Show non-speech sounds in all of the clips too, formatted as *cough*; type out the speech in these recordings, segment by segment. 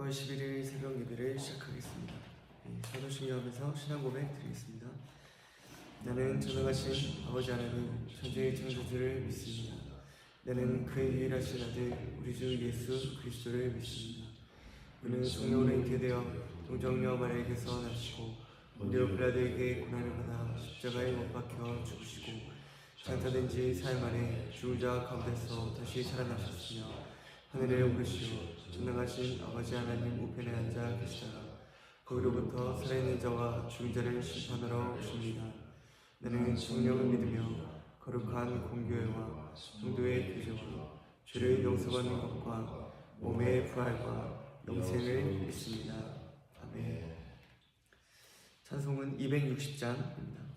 9월 11일 새벽 예배를 시작하겠습니다. 네, 사도신경하면서 신앙 고백 드리겠습니다. 나는 전능하신 아버지 하나님 천지의 창조주를 믿습니다. 나는 그의 유일하신 아들 우리 주 예수 그리스도를 믿습니다. 그는 성령으로 잉태되어 동정녀 마리아에게서 나시고 본디오 빌라도에게 고난을 받아 십자가에 못 박혀 죽으시고 장사된 지 사흘 만에 죽은 자 가운데서 다시 살아나셨으며 하늘에 오르시어 전능하신 아버지 하나님 우편에 앉아 계시다가 거기로부터 살아있는 자와 죽은 자를 심판하러 오십니다. 나는 성령을 믿으며 거룩한 공교회와 성도의 교제와 죄를 용서받는 것과 몸의 부활과 영생을 믿습니다. 아멘. 찬송은 260장입니다. 진행하겠습니다.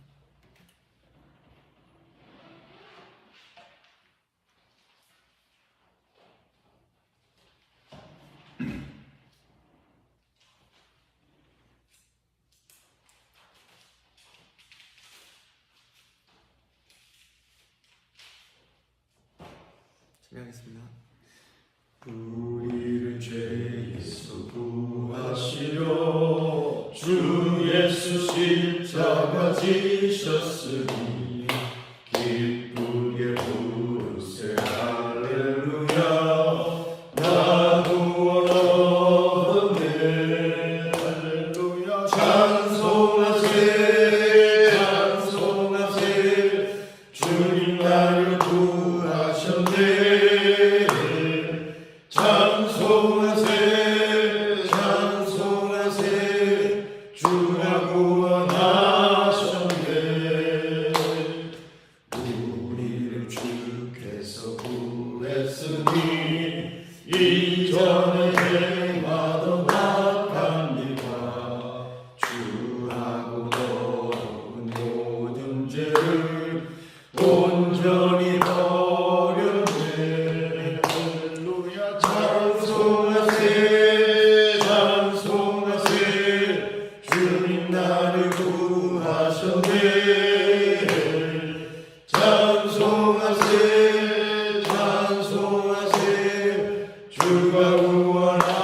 주 주가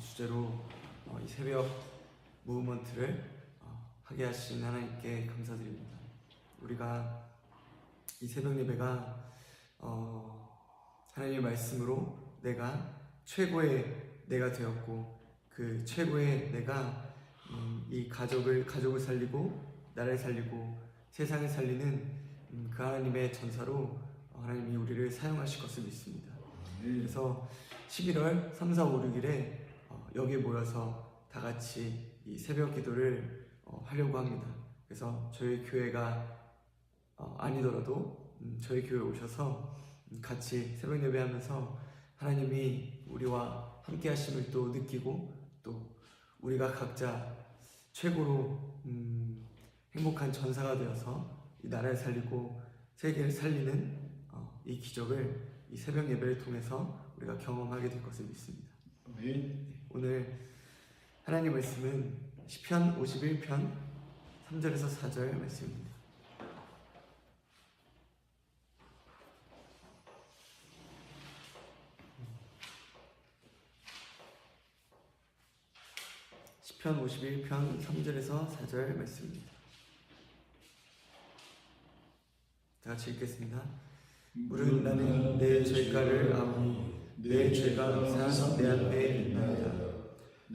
주제로 어, 이 새벽 무브먼트를 어, 하게 하신 하나님께 감사드립니다. 우리가 이 새벽 예배가 어, 하나님의 말씀으로 내가 최고의 내가 되었고 그 최고의 내가 음, 이 가족을 가족을 살리고 나를 살리고 세상을 살리는 음, 그 하나님의 전사로 하나님이 우리를 사용하실 것을 믿습니다. 그래서 11월 3, 4, 5, 6일에 어, 여기 모여서 다 같이 이 새벽 기도를 어, 하려고 합니다. 그래서 저희 교회가 어, 아니더라도 음, 저희 교회 오셔서 음, 같이 새벽 예배하면서 하나님이 우리와 함께 하심을 또 느끼고 또 우리가 각자 최고로 음, 행복한 전사가 되어서 이 나라를 살리고 세계를 살리는 어, 이 기적을 이 새벽 예배를 통해서 우리가 경험하게 될 것을 믿습니다. 아멘. 오늘 하나님 말씀은 시편 51편 3절에서 4절 말씀입니다. 시편 51편 3절에서 4절 말씀입니다. 다 같이 읽겠습니다. 물은 나는 내 죄가를 아오니 내 죄가 항상 내 앞에 있나이다.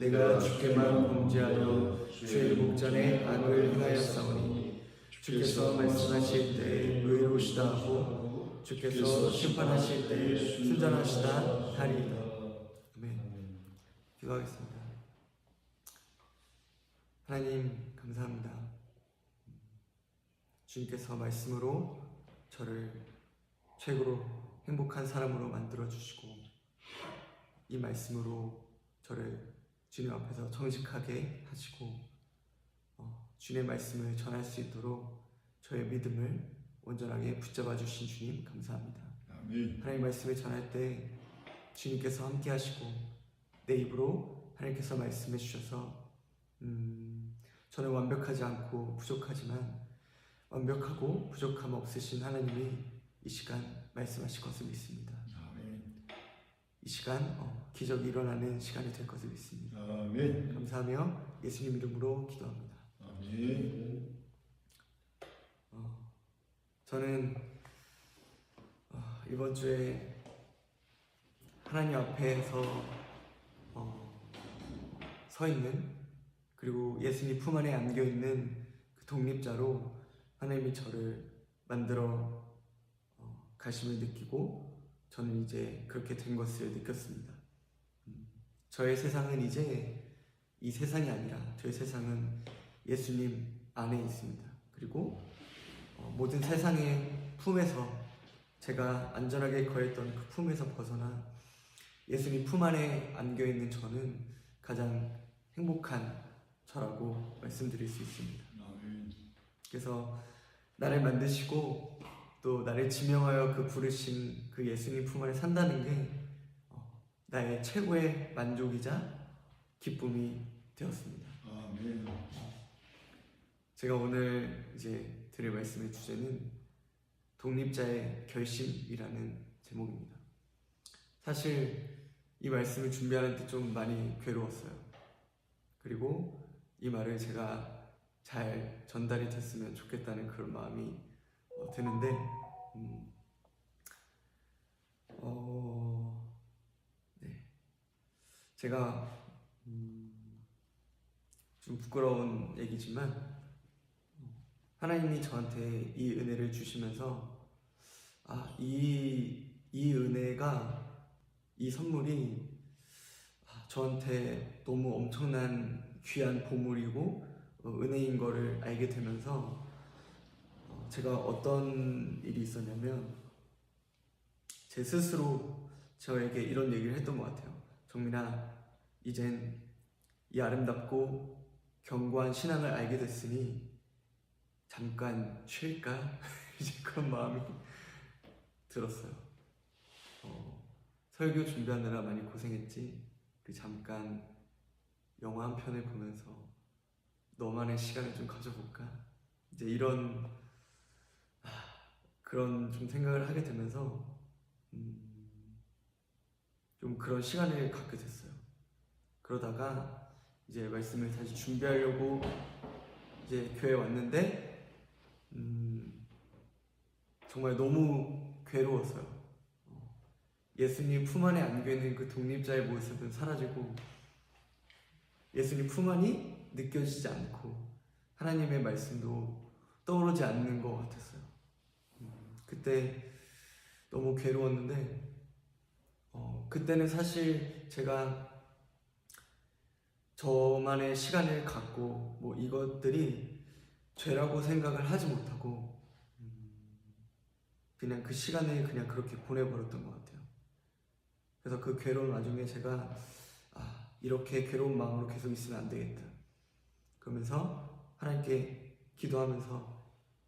내가 주께만 범죄하여 주의 목전에 악을 행하였사오니 주께서 말씀하실 때 의로우시다 하고 주께서 심판하실 때 순전하시다 하리이다. 아멘. 기도하겠습니다. 하나님 감사합니다. 주님께서 말씀으로 저를 최고로 행복한 사람으로 만들어 주시고 이 말씀으로 저를 주님 앞에서 정직하게 하시고 어, 주님의 말씀을 전할 수 있도록 저의 믿음을 온전하게 붙잡아 주신 주님 감사합니다. 아멘. 하나님 말씀을 전할 때 주님께서 함께 하시고 내 입으로 하나님께서 말씀해 주셔서 음, 저는 완벽하지 않고 부족하지만 완벽하고 부족함 없으신 하나님이 이 시간 말씀하실 것을 믿습니다. 이 시간 어, 기적이 일어나는 시간이 될 것을 믿습니다. 아멘. 감사하며 예수님 이름으로 기도합니다. 아멘. 어, 저는 어, 이번 주에 하나님 앞에서 어, 서 있는 그리고 예수님 품 안에 안겨 있는 그 독립자로 하나님이 저를 만들어 어, 가심을 느끼고 저는 이제 그렇게 된 것을 느꼈습니다. 음, 저의 세상은 이제 이 세상이 아니라 저의 세상은 예수님 안에 있습니다. 그리고 어, 모든 세상의 품에서 제가 안전하게 거했던 그 품에서 벗어나 예수님 품 안에 안겨 있는 저는 가장 행복한 저라고 말씀드릴 수 있습니다. 그래서 나를 만드시고 또 나를 지명하여 그 부르신 그 예수님 품 안에 산다는 게 어, 나의 최고의 만족이자 기쁨이 되었습니다. 아멘. 제가 오늘 이제 드릴 말씀의 주제는 독립자의 결심이라는 제목입니다. 사실 이 말씀을 준비하는 데좀 많이 괴로웠어요. 그리고 이 말을 제가 잘 전달이 됐으면 좋겠다는 그런 마음이 어, 드는데, 음, 어, 네. 제가 음, 좀 부끄러운 얘기지만 하나님이 저한테 이 은혜를 주시면서 아, 이, 이 은혜가 이 선물이 아, 저한테 너무 엄청난 귀한 보물이고 어, 은혜인 거를 알게 되면서 어, 제가 어떤 일이 있었냐면 제 스스로 저에게 이런 얘기를 했던 것 같아요. 정민아, 이젠 이 아름답고 견고한 신앙을 알게 됐으니 잠깐 쉴까? *laughs* 이제 그런 마음이 들었어요. 어, 설교 준비하느라 많이 고생했지. 그 잠깐 영화 한 편을 보면서 너만의 시간을 좀 가져볼까? 이제 이런 아, 그런 좀 생각을 하게 되면서 음, 좀 그런 시간을 갖게 됐어요. 그러다가 이제 말씀을 다시 준비하려고 이제 교회 에 왔는데 음, 정말 너무 괴로웠어요. 어, 예수님 품 안에 안겨 있는 그 독립자의 모습은 사라지고 예수님 품 안이 느껴지지 않고 하나님의 말씀도 떠오르지 않는 것 같았어요. 음, 그때 너무 괴로웠는데 어, 그때는 사실 제가 저만의 시간을 갖고 뭐 이것들이 죄라고 생각을 하지 못하고 음, 그냥 그 시간을 그냥 그렇게 보내버렸던 것 같아요. 그래서 그 괴로운 와중에 제가 아, 이렇게 괴로운 마음으로 계속 있으면 안 되겠다. 그러면서 하나님께 기도하면서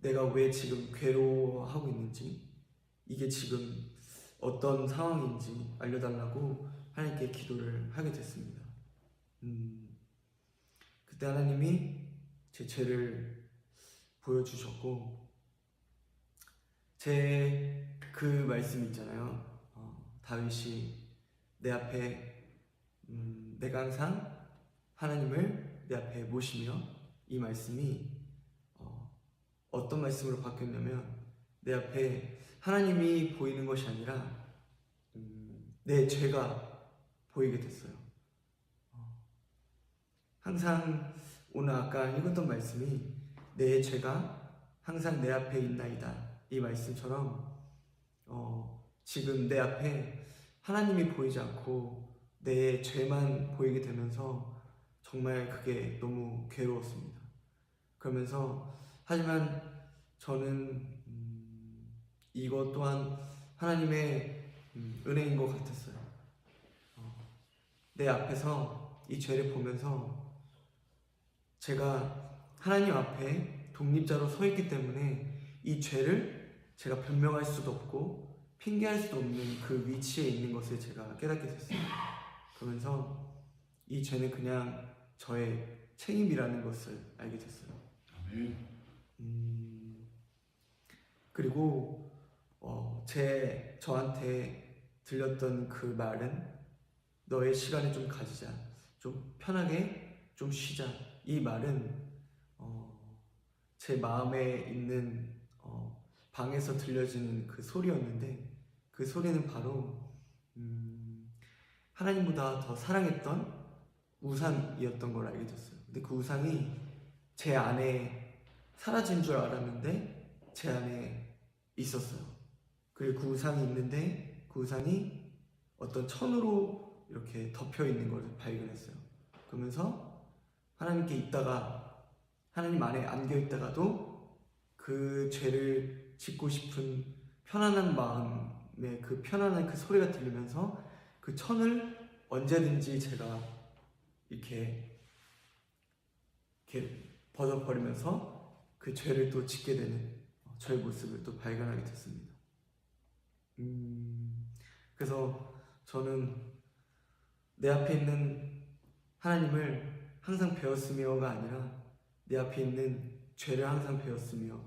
내가 왜 지금 괴로워하고 있는지 이게 지금 어떤 상황인지 알려달라고 하나님께 기도를 하게 됐습니다. 음, 그때 하나님이 제 죄를 보여주셨고 제 그 말씀 있잖아요. 어, 다윗이 내 앞에 음, 내가 항상 하나님을 내 앞에 모시며 이 말씀이 어, 어떤 말씀으로 바뀌었냐면 내 앞에 하나님이 보이는 것이 아니라 음, 내 죄가 보이게 됐어요. 어, 항상 오늘 아까 읽었던 말씀이 내 죄가 항상 내 앞에 있나이다 이 말씀처럼 어, 지금 내 앞에 하나님이 보이지 않고 내 죄만 보이게 되면서 정말 그게 너무 괴로웠습니다. 그러면서 하지만 저는 음, 이것 또한 하나님의 음, 은혜인 것 같았어요. 어, 내 앞에서 이 죄를 보면서 제가 하나님 앞에 독립자로 서 있기 때문에 이 죄를 제가 변명할 수도 없고 핑계할 수도 없는 그 위치에 있는 것을 제가 깨닫게 됐어요. 그러면서 이 죄는 그냥 저의 책임이라는 것을 알게 됐어요. 아멘. 음, 그리고 어, 제 저한테 들렸던 그 말은 너의 시간을 좀 가지자, 좀 편하게 좀 쉬자. 이 말은 어, 제 마음에 있는 어, 방에서 들려지는 그 소리였는데 그 소리는 바로 음, 하나님보다 더 사랑했던 우상이었던 걸 알게 됐어요. 근데 그 우상이 제 안에 사라진 줄 알았는데 제 안에 있었어요. 그리고 그 우상이 있는데 그 우상이 어떤 천으로 이렇게 덮여 있는 걸 발견했어요. 그러면서 하나님께 있다가 하나님 안에 안겨 있다가도 그 죄를 짓고 싶은 편안한 마음에 그 편안한 그 소리가 들리면서 그 천을 언제든지 제가 이렇게 이렇게 벗어버리면서 그 죄를 또 짓게 되는 저의 모습을 또 발견하게 됐습니다. 음, 그래서 저는 내 앞에 있는 하나님을 항상 배웠으며가 아니라 내 앞에 있는 죄를 항상 배웠으며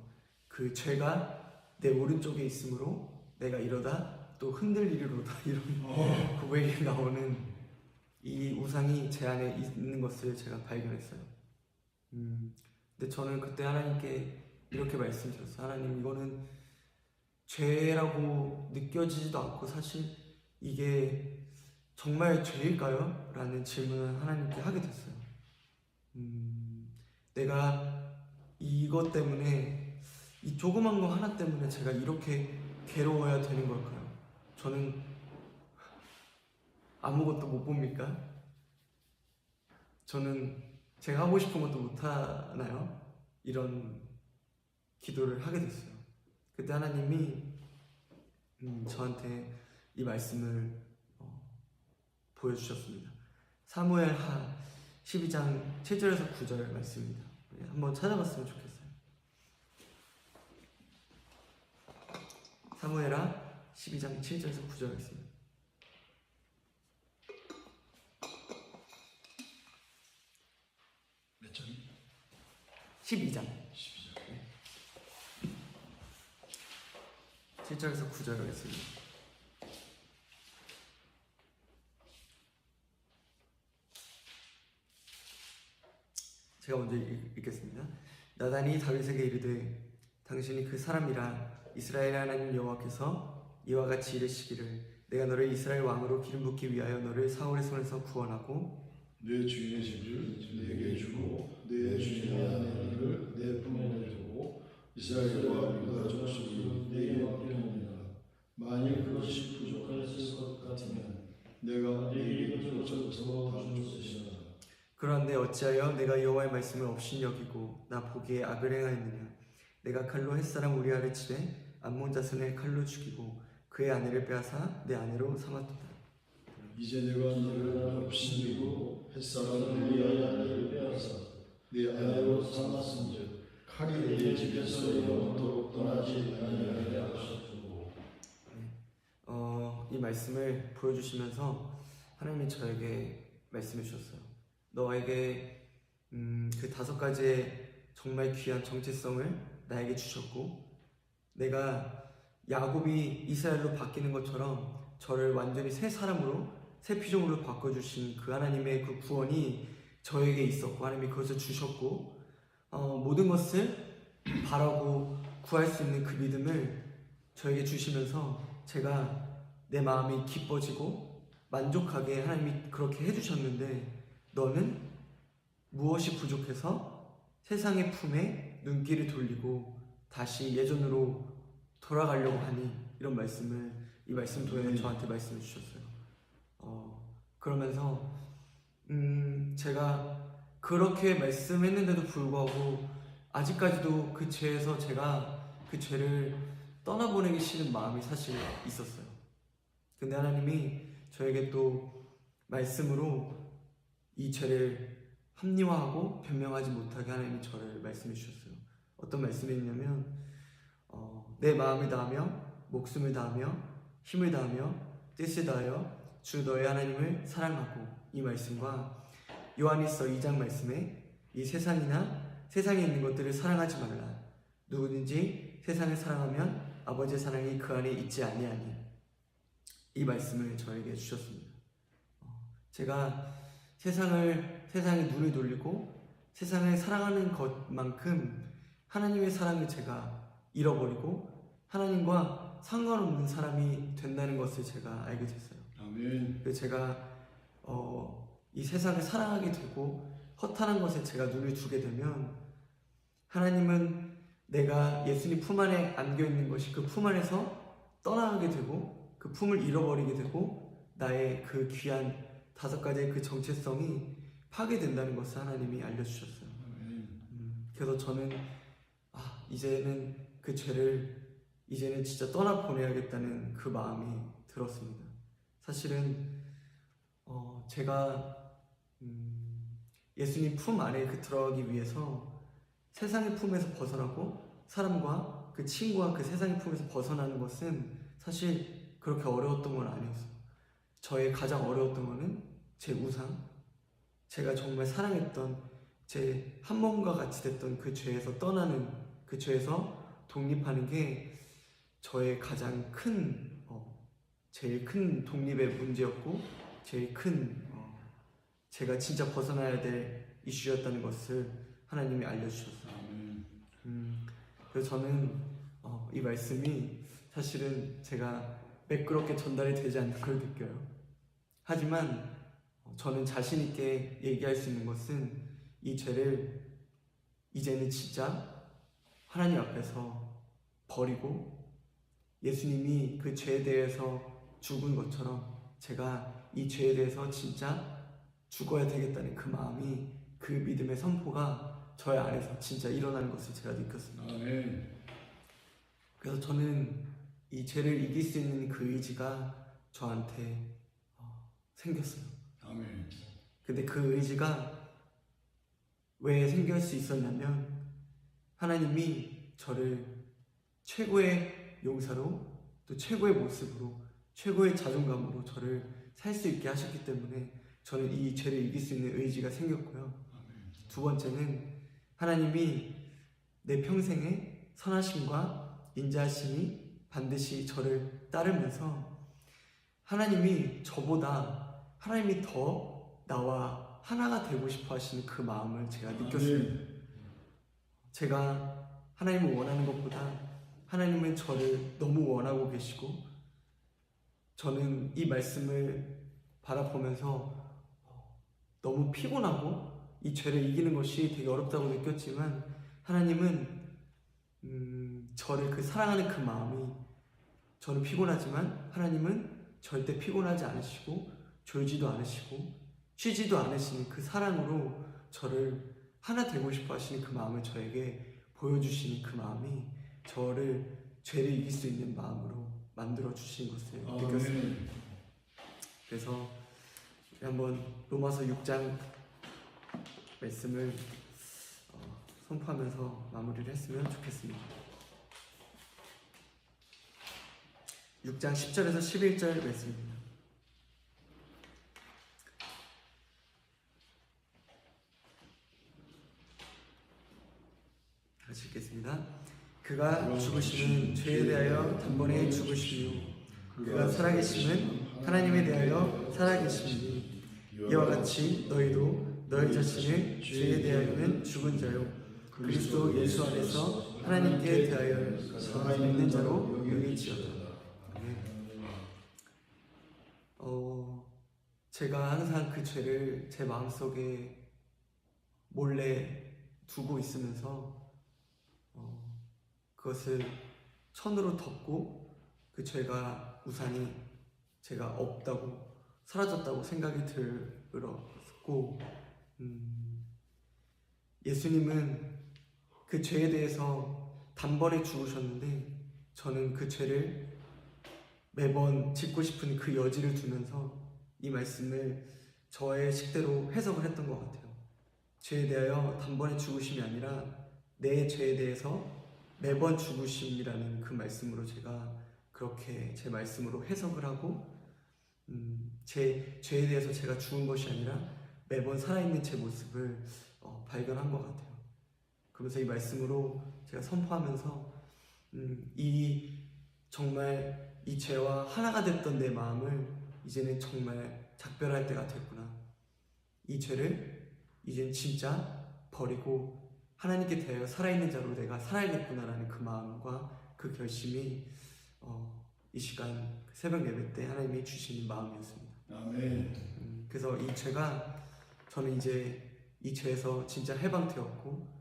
그 죄가 내 오른쪽에 있으므로 내가 이러다 또 흔들리리로다 *laughs* 이런 고백이 나오는 이 우상이 제 안에 있는 것을 제가 발견했어요. 음, 근데 저는 그때 하나님께 이렇게 말씀드렸어요. 하나님 이거는 죄라고 느껴지지도 않고 사실 이게 정말 죄일까요? 라는 질문을 하나님께 하게 됐어요. 음, 내가 이것 때문에 이 조그만 거 하나 때문에 제가 이렇게 괴로워야 되는 걸까요? 저는 아무것도 못 봅니까? 저는 제가 하고 싶은 것도 못 하나요? 이런 기도를 하게 됐어요. 그때 하나님이 음, 저한테 이 말씀을 어, 보여주셨습니다. 사무엘 하 12장 7절에서 9절 말씀입니다. 우리 한번 찾아봤으면 좋겠어요. 사무엘하 12장 7절에서 9절 말씀. 몇 장? 12장 12장. 7절에서 9절 말씀입니다. 제가 먼저 읽, 읽겠습니다. 나단이 다윗에게 이르되 당신이 그 사람이라 이스라엘 하나님 여호와께서 이와 같이 이르시기를 내가 너를 이스라엘 왕으로 기름 붓기 위하여 너를 사울의 손에서 구원하고 내 주인의 집을 내게 주고 내 주인의 아내를 내 품에 두고 이스라엘과 유다 족속이 내게 맡기느니라. 만일 그것이 부족하였을 것 같으면 내가 내게 쫓아서 것이라. 그런데 어찌하여 내가 여호와의 말씀을 없인 여기고 나 보기에 악을 행하였느냐 내가 칼로 햇사람 우리아를 치되 암몬 자손을 칼로 죽이고 그의 아내를 빼앗아 내 아내로 삼았도다 이제 내가 너를 업신이고 햇사람 엘리야의 아내를 빼앗아 내 아내로 삼았은즉 하리 내 집에서 영원토록 떠나지 아니하게 하소서. 어, 이 말씀을 보여주시면서 하나님이 저에게 말씀해 주셨어요. 너에게 음, 그 다섯 가지의 정말 귀한 정체성을 나에게 주셨고 내가 야곱이 이스라엘로 바뀌는 것처럼 저를 완전히 새 사람으로 새 피조물로 바꿔주신 그 하나님의 그 구원이 저에게 있었고 하나님이 그것을 주셨고 어, 모든 것을 바라고 구할 수 있는 그 믿음을 저에게 주시면서 제가 내 마음이 기뻐지고 만족하게 하나님이 그렇게 해주셨는데 너는 무엇이 부족해서 세상의 품에 눈길을 돌리고 다시 예전으로 돌아가려고 하니 이런 말씀을 이 말씀 도에 저한테 말씀해 주셨어요. 어, 그러면서 음, 제가 그렇게 말씀했는데도 불구하고 아직까지도 그 죄에서 제가 그 죄를 떠나보내기 싫은 마음이 사실 있었어요. 근데 하나님이 저에게 또 말씀으로 이 죄를 합리화하고 변명하지 못하게 하나님이 저를 말씀해 주셨어요. 어떤 말씀이냐면 어, 내 마음을 다하며 목숨을 다하며 힘을 다하며 뜻을 다하여 주 너의 하나님을 사랑하고 이 말씀과 요한일서 2장 말씀에 이 세상이나 세상에 있는 것들을 사랑하지 말라 누구든지 세상을 사랑하면 아버지의 사랑이 그 안에 있지 아니하니 이 말씀을 저에게 주셨습니다. 어, 제가 세상을 세상에 눈을 돌리고 세상을 사랑하는 것만큼 하나님의 사랑을 제가 잃어버리고 하나님과 상관없는 사람이 된다는 것을 제가 알게 됐어요. 아멘. 제가 어, 이 세상을 사랑하게 되고 허탄한 것에 제가 눈을 두게 되면 하나님은 내가 예수님 품 안에 안겨 있는 것이 그 품 안에서 떠나가게 되고 그 품을 잃어버리게 되고 나의 그 귀한 다섯 가지의 그 정체성이 파괴된다는 것을 하나님이 알려주셨어요. 음, 그래서 저는 아 이제는 그 죄를 이제는 진짜 떠나 보내야겠다는 그 마음이 들었습니다. 사실은 어, 제가 음, 예수님 품 안에 그 들어가기 위해서 세상의 품에서 벗어나고 사람과 그 친구와 그 세상의 품에서 벗어나는 것은 사실 그렇게 어려웠던 건 아니었어요. 저의 가장 어려웠던 거는 제 우상, 제가 정말 사랑했던 제 한 몸과 같이 됐던 그 죄에서 떠나는 그 죄에서 독립하는 게 저의 가장 큰 어, 제일 큰 독립의 문제였고 제일 큰 어, 제가 진짜 벗어나야 될 이슈였다는 것을 하나님이 알려주셨어요. 음, 그래서 저는 어, 이 말씀이 사실은 제가 매끄럽게 전달이 되지 않는 걸 느껴요. 하지만 어, 저는 자신 있게 얘기할 수 있는 것은 이 죄를 이제는 진짜 하나님 앞에서 버리고 예수님이 그 죄에 대해서 죽은 것처럼 제가 이 죄에 대해서 진짜 죽어야 되겠다는 그 마음이 그 믿음의 선포가 저의 안에서 진짜 일어나는 것을 제가 느꼈습니다. 아멘. 그래서 저는 이 죄를 이길 수 있는 그 의지가 저한테 어, 생겼어요. 아멘. 근데 그 의지가 왜 생길 수 있었냐면 하나님이 저를 최고의 용사로 또 최고의 모습으로 최고의 자존감으로 저를 살 수 있게 하셨기 때문에 저는 이 죄를 이길 수 있는 의지가 생겼고요. 두 번째는 하나님이 내 평생에 선하심과 인자하심이 반드시 저를 따르면서 하나님이 저보다 하나님이 더 나와 하나가 되고 싶어 하시는 그 마음을 제가 느꼈습니다. 제가 하나님을 원하는 것보다 하나님은 저를 너무 원하고 계시고 저는 이 말씀을 바라보면서 너무 피곤하고 이 죄를 이기는 것이 되게 어렵다고 느꼈지만 하나님은 음, 저를 그 사랑하는 그 마음이 저는 피곤하지만 하나님은 절대 피곤하지 않으시고 졸지도 않으시고 쉬지도 않으시는 그 사랑으로 저를 하나 되고 싶어 하시는 그 마음을 저에게 보여주시는 그 마음이 저를 죄를 이길 수 있는 마음으로 만들어 주신 것을 느꼈습니다. 아멘. 그래서 한번 로마서 6장 말씀을 어, 선포하면서 마무리를 했으면 좋겠습니다. 6장 10절에서 11절 말씀입니다. 같이 읽겠습니다. 그가 죽으심은 죄에 대하여 단번에 죽으시며 그가 살아계심은 하나님에 대하여 살아계심이니 이와 같이 너희도 너희 자신을 죄에 대하여는 죽은 자요. 그리스도 예수 안에서 하나님께 대하여 살아있는 자로 여기지어다. 어, 제가 항상 그 죄를 제 마음속에 몰래 두고 있으면서 어, 그것을 천으로 덮고 그 죄가 우산이 제가 없다고 사라졌다고 생각이 들었고 음, 예수님은 그 죄에 대해서 단번에 죽으셨는데 저는 그 죄를 매번 짓고 싶은 그 여지를 두면서 이 말씀을 저의 식대로 해석을 했던 것 같아요. 죄에 대하여 단번에 죽으심이 아니라 내 죄에 대해서 매번 죽으심이라는 그 말씀으로 제가 그렇게 제 말씀으로 해석을 하고 음, 제 죄에 대해서 제가 죽은 것이 아니라 매번 살아있는 제 모습을 어, 발견한 것 같아요. 그러면서 이 말씀으로 제가 선포하면서 음, 이 정말 이 죄와 하나가 됐던 내 마음을 이제는 정말 작별할 때가 됐구나. 이 죄를 이젠 진짜 버리고 하나님께 대하여 살아있는 자로 내가 살아야겠구나라는 그 마음과 그 결심이 어, 이 시간 새벽 예배 때 하나님이 주시는 마음이었습니다. 아멘. 음, 그래서 이 죄가 저는 이제 이 죄에서 진짜 해방되었고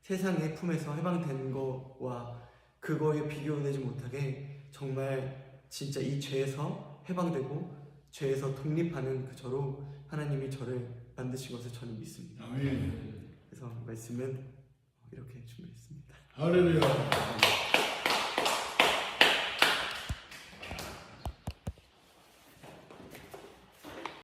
세상의 품에서 해방된 거와 그거에 비교되지 못하게 정말 진짜 이 죄에서 해방되고 죄에서 독립하는 그 저로 하나님이 저를 만드신 것을 저는 믿습니다. 아멘. 그래서 말씀은 이렇게 준비했습니다. 할렐루야.